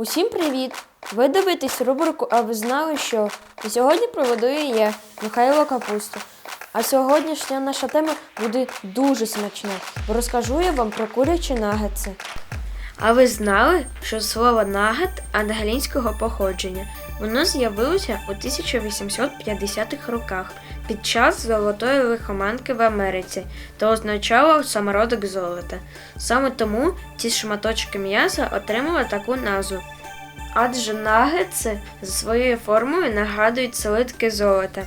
Усім привіт! Ви дивитесь рубрику, а ви знали, що і сьогодні проведу я, Михайло Капусту. А сьогоднішня наша тема буде дуже смачна, бо розкажу я вам про курячі нагетси. А ви знали, що слово нагет англійського походження? Воно з'явилося у 1850-х роках під час золотої лихоманки в Америці та означало самородок золота. Саме тому ці шматочки м'яса отримали таку назву. Адже нагетси за своєю формою нагадують слитки золота.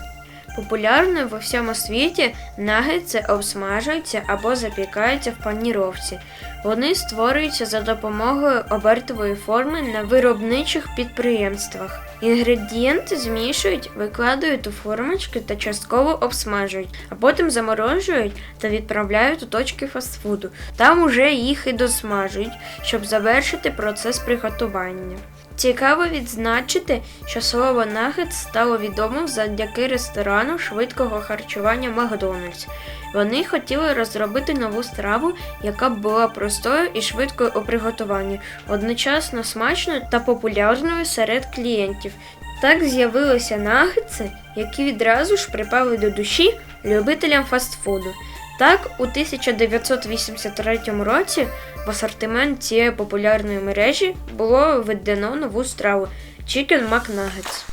Популярною в усьому світі нагетси обсмажуються або запікаються в паніровці. Вони створюються за допомогою обертової форми на виробничих підприємствах. Інгредієнти змішують, викладають у формочки та частково обсмажують, а потім заморожують та відправляють у точки фастфуду. Там уже їх і досмажують, щоб завершити процес приготування. Цікаво відзначити, що слово нагет стало відомим завдяки ресторану швидкого харчування Макдональдс. Вони хотіли розробити нову страву, яка б була простою і швидкою у приготуванні, одночасно смачною та популярною серед клієнтів. Так з'явилися нагетси, які відразу ж припали до душі любителям фастфуду. Так, у 1983 році в асортимент цієї популярної мережі було введено нову страву Chicken McNuggets.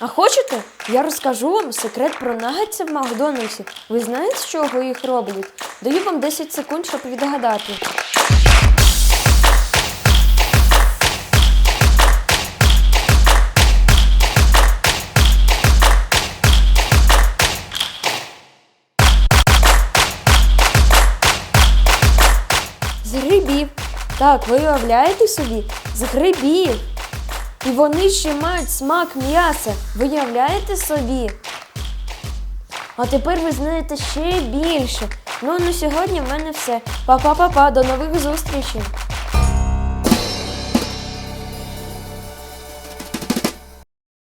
А хочете? Я розкажу вам секрет про нагетси в Макдональдсі. Ви знаєте, з чого їх роблять? Даю вам 10 секунд, щоб відгадати. З грибів. Так, ви уявляєте собі? З грибів. І вони ще мають смак м'яса. Виявляєте собі? А тепер ви знаєте ще більше. Ну, на сьогодні в мене все. Па-па-па-па, до нових зустрічей.